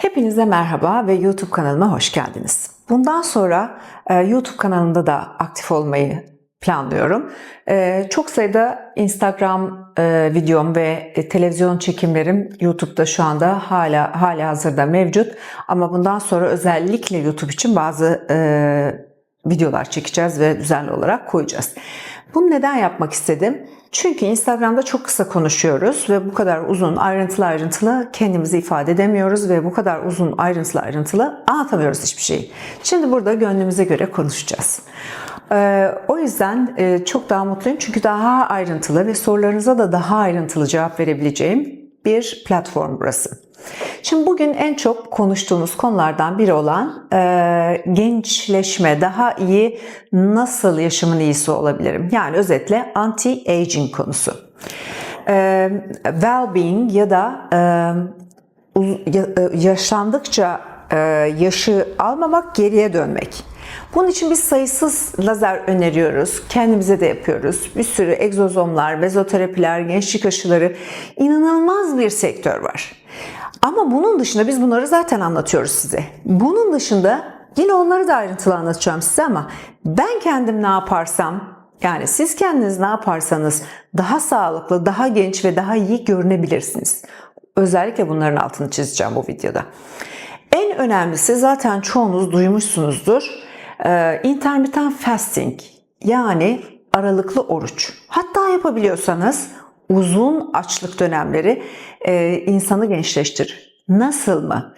Hepinize merhaba ve YouTube kanalıma hoş geldiniz. Bundan sonra e, YouTube kanalında da aktif olmayı planlıyorum. E, çok sayıda Instagram e, videom ve televizyon çekimlerim YouTube'da şu anda hala hala hazırda mevcut. Ama bundan sonra özellikle YouTube için bazı videolar çekeceğiz ve düzenli olarak koyacağız. Bunu neden yapmak istedim? Çünkü Instagram'da çok kısa konuşuyoruz ve bu kadar uzun ayrıntılı ayrıntılı kendimizi ifade edemiyoruz ve bu kadar uzun ayrıntılı ayrıntılı anlatamıyoruz hiçbir şeyi. Şimdi burada gönlümüze göre konuşacağız. Ee, o yüzden e, çok daha mutluyum çünkü daha ayrıntılı ve sorularınıza da daha ayrıntılı cevap verebileceğim bir platform burası. Şimdi bugün en çok konuştuğumuz konulardan biri olan e, gençleşme, daha iyi nasıl yaşamın iyisi olabilirim? Yani özetle anti-aging konusu. E, well-being ya da e, e, yaşlandıkça e, yaşı almamak, geriye dönmek. Bunun için biz sayısız lazer öneriyoruz. Kendimize de yapıyoruz. Bir sürü egzozomlar, mezoterapiler, gençlik aşıları inanılmaz bir sektör var. Ama bunun dışında biz bunları zaten anlatıyoruz size. Bunun dışında yine onları da ayrıntılı anlatacağım size ama ben kendim ne yaparsam yani siz kendiniz ne yaparsanız daha sağlıklı, daha genç ve daha iyi görünebilirsiniz. Özellikle bunların altını çizeceğim bu videoda. En önemlisi zaten çoğunuz duymuşsunuzdur. Ee, intermittent fasting yani aralıklı oruç. Hatta yapabiliyorsanız uzun açlık dönemleri e, insanı gençleştirir. Nasıl mı?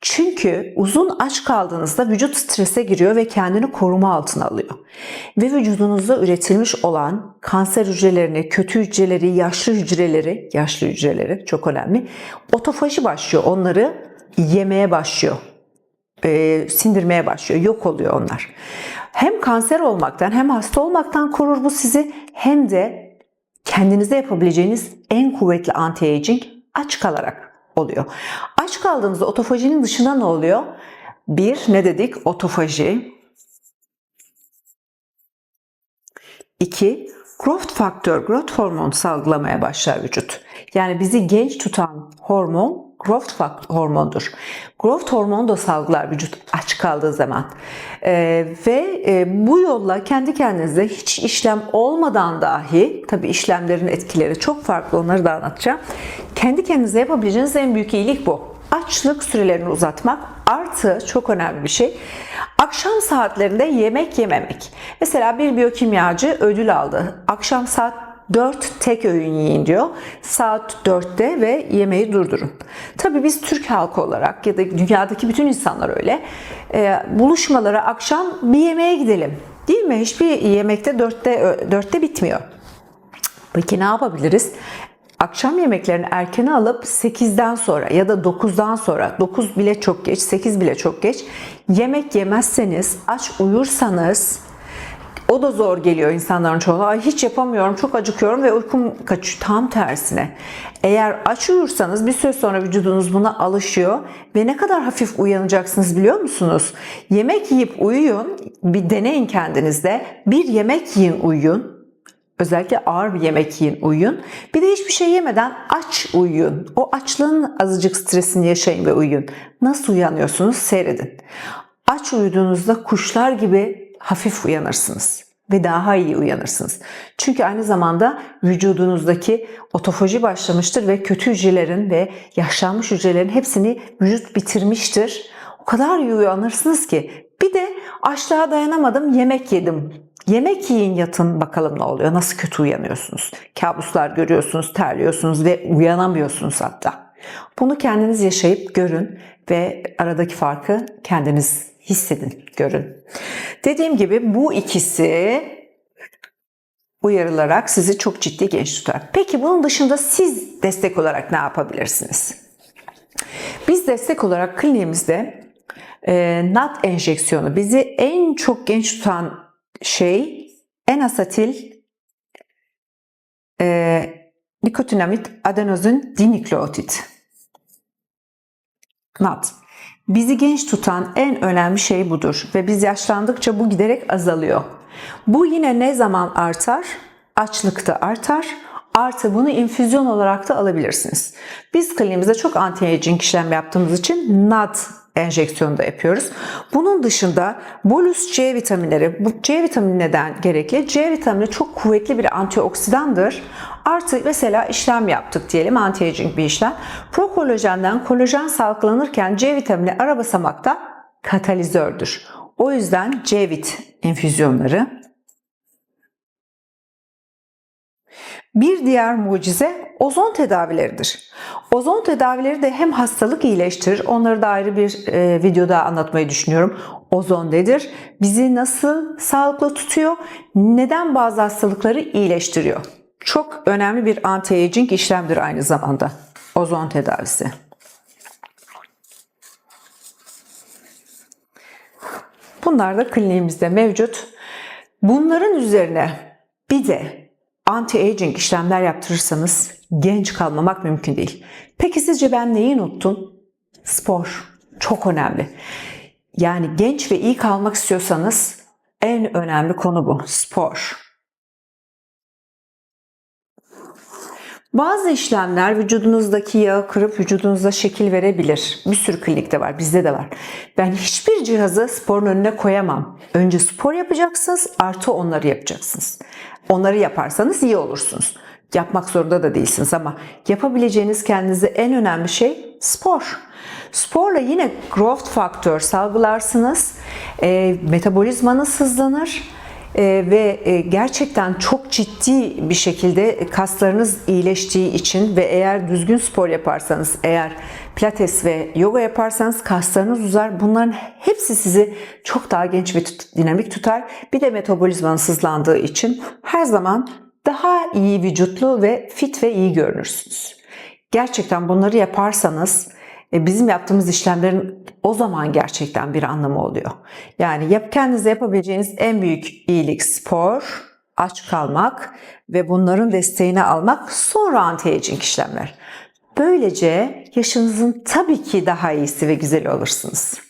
Çünkü uzun aç kaldığınızda vücut strese giriyor ve kendini koruma altına alıyor. Ve vücudunuzda üretilmiş olan kanser hücrelerini, kötü hücreleri, yaşlı hücreleri, yaşlı hücreleri çok önemli. Otofaji başlıyor. Onları yemeye başlıyor. E, sindirmeye başlıyor. Yok oluyor onlar. Hem kanser olmaktan hem hasta olmaktan korur bu sizi hem de kendinize yapabileceğiniz en kuvvetli anti-aging aç kalarak oluyor. Aç kaldığınızda otofajinin dışında ne oluyor? Bir, ne dedik? Otofaji. İki, growth faktör, growth hormon salgılamaya başlar vücut. Yani bizi genç tutan hormon growth hormondur. Growth hormonu da salgılar vücut aç kaldığı zaman. Ee, ve e, bu yolla kendi kendinize hiç işlem olmadan dahi, tabi işlemlerin etkileri çok farklı onları da anlatacağım. Kendi kendinize yapabileceğiniz en büyük iyilik bu. Açlık sürelerini uzatmak artı çok önemli bir şey. Akşam saatlerinde yemek yememek. Mesela bir biyokimyacı ödül aldı. Akşam saat 4 tek öğün yiyin diyor. Saat 4'te ve yemeği durdurun. Tabii biz Türk halkı olarak ya da dünyadaki bütün insanlar öyle. E, buluşmalara akşam bir yemeğe gidelim. Değil mi? Hiçbir yemekte 4'te 4'te bitmiyor. Peki ne yapabiliriz? Akşam yemeklerini erken alıp 8'den sonra ya da 9'dan sonra 9 bile çok geç 8 bile çok geç yemek yemezseniz aç uyursanız o da zor geliyor insanların çoğuna. Ay hiç yapamıyorum, çok acıkıyorum ve uykum kaçıyor. Tam tersine. Eğer aç uyursanız bir süre sonra vücudunuz buna alışıyor ve ne kadar hafif uyanacaksınız biliyor musunuz? Yemek yiyip uyuyun, bir deneyin kendinizde. Bir yemek yiyin uyuyun. Özellikle ağır bir yemek yiyin uyuyun. Bir de hiçbir şey yemeden aç uyuyun. O açlığın azıcık stresini yaşayın ve uyuyun. Nasıl uyanıyorsunuz seyredin. Aç uyuduğunuzda kuşlar gibi hafif uyanırsınız ve daha iyi uyanırsınız. Çünkü aynı zamanda vücudunuzdaki otofaji başlamıştır ve kötü hücrelerin ve yaşlanmış hücrelerin hepsini vücut bitirmiştir. O kadar iyi uyanırsınız ki. Bir de açlığa dayanamadım yemek yedim. Yemek yiyin yatın bakalım ne oluyor. Nasıl kötü uyanıyorsunuz. Kabuslar görüyorsunuz, terliyorsunuz ve uyanamıyorsunuz hatta. Bunu kendiniz yaşayıp görün ve aradaki farkı kendiniz hissedin, görün. Dediğim gibi bu ikisi uyarılarak sizi çok ciddi genç tutar. Peki bunun dışında siz destek olarak ne yapabilirsiniz? Biz destek olarak kliniğimizde e, NAT enjeksiyonu bizi en çok genç tutan şey en-asetil e, nikotinamid adenozin dinükleotit. NAT. Bizi genç tutan en önemli şey budur ve biz yaşlandıkça bu giderek azalıyor. Bu yine ne zaman artar? Açlıkta artar. Artı bunu infüzyon olarak da alabilirsiniz. Biz kliniğimizde çok anti-aging işlem yaptığımız için NAD enjeksiyonu da yapıyoruz. Bunun dışında bolus C vitaminleri, bu C vitamini neden gerekli? C vitamini çok kuvvetli bir antioksidandır. Artı mesela işlem yaptık diyelim anti-aging bir işlem. Prokolajenden kolajen salgılanırken C vitamini ara basamakta katalizördür. O yüzden C-vit infüzyonları Bir diğer mucize ozon tedavileridir. Ozon tedavileri de hem hastalık iyileştirir, onları da ayrı bir e, videoda anlatmayı düşünüyorum. Ozon nedir? Bizi nasıl sağlıklı tutuyor? Neden bazı hastalıkları iyileştiriyor? Çok önemli bir anti-aging işlemdir aynı zamanda. Ozon tedavisi. Bunlar da kliniğimizde mevcut. Bunların üzerine bir de anti-aging işlemler yaptırırsanız genç kalmamak mümkün değil. Peki sizce ben neyi unuttum? Spor. Çok önemli. Yani genç ve iyi kalmak istiyorsanız en önemli konu bu. Spor. Bazı işlemler vücudunuzdaki yağı kırıp vücudunuza şekil verebilir. Bir sürü klinikte var, bizde de var. Ben hiçbir cihazı sporun önüne koyamam. Önce spor yapacaksınız, artı onları yapacaksınız. Onları yaparsanız iyi olursunuz. Yapmak zorunda da değilsiniz ama yapabileceğiniz kendinize en önemli şey spor. Sporla yine growth faktör salgılarsınız. E, metabolizmanız hızlanır ve e, gerçekten çok ciddi bir şekilde kaslarınız iyileştiği için ve eğer düzgün spor yaparsanız, eğer pilates ve yoga yaparsanız kaslarınız uzar. Bunların hepsi sizi çok daha genç ve dinamik tutar. Bir de metabolizmanız hızlandığı için her zaman daha iyi vücutlu ve fit ve iyi görünürsünüz. Gerçekten bunları yaparsanız bizim yaptığımız işlemlerin o zaman gerçekten bir anlamı oluyor. Yani yap, kendinize yapabileceğiniz en büyük iyilik spor, aç kalmak ve bunların desteğini almak sonra anti-aging işlemler. Böylece yaşınızın tabii ki daha iyisi ve güzeli olursunuz.